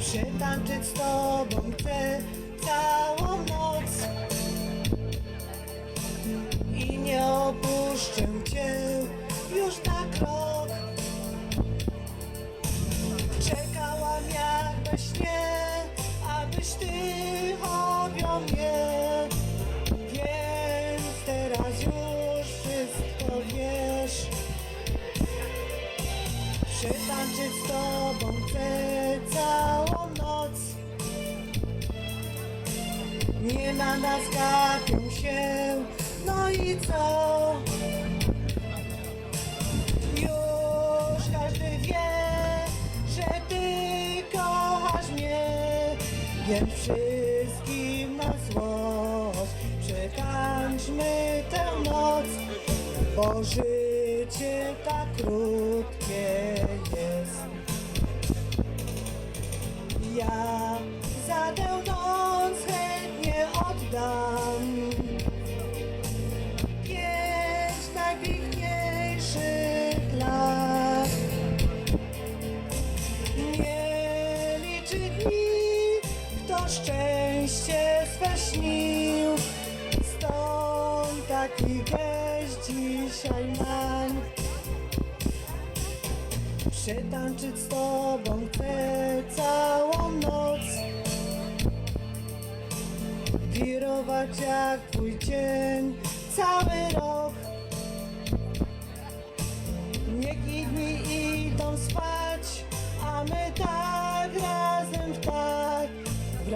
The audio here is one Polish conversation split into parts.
Przytańczyć z tobą chcę całą noc I nie opuszczę we śnie, abyś ty objął mnie. Więc teraz już wszystko wiesz. Przytańczyć z tobą chcę całą noc. Nie na nas gapią się, no i co? Więc wszystkim na złość. Przetańczmy tę noc Bo życie tak krótkie jest. Ja za tę noc chętnie oddam. Pięć najpiękniejszych lat Nie liczy szczęście swe śnił. Stąd taki geść dzisiaj mam. Przetańczyć z tobą chcę całą noc. Wirować jak twój dzień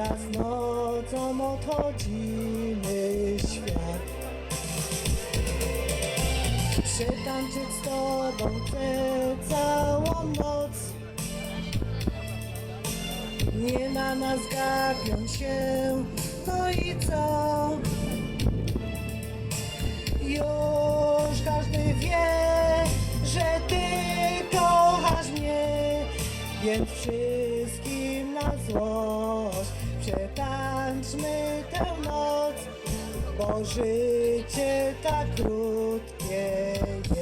Wraz z nocą odchodzimy świat. Przetańczyć z tobą chcę całą noc. Nie na nas gapią się, no i co? Już każdy wie, że ty kochasz mnie Więc wszystkim na złość przetańczmy tę noc Bo życie tak krótkie jest